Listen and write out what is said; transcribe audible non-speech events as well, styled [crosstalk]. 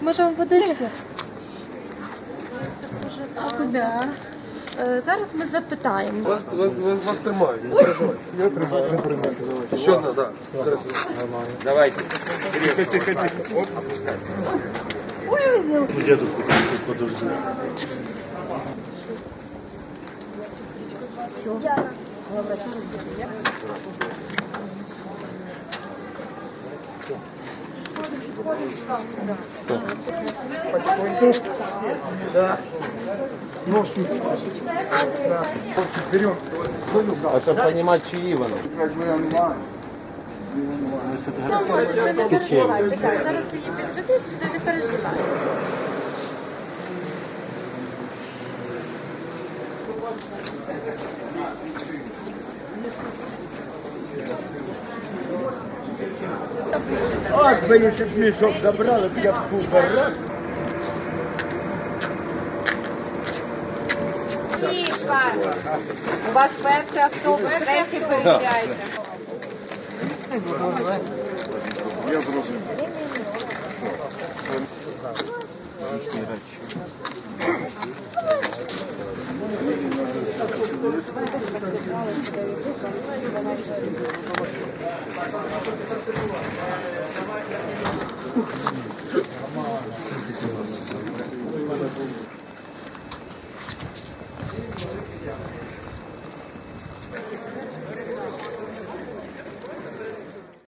Може водички? А куди? Зараз ми запитаємо. Вас, вас, вас, вас тримають, не переживайте. Я тримаю, не переживайте. Ще одна, так. Давайте. Дедушку тут подожду. А щоб розуміти, чиї вони. Переживайте, так, зараз її підведуть, сюди не переживайте. А тебе, если б мешок забрали, я б бы типа, У вас перший автобус, речі перевіряйте. Я зрозумів. Ooh. [laughs]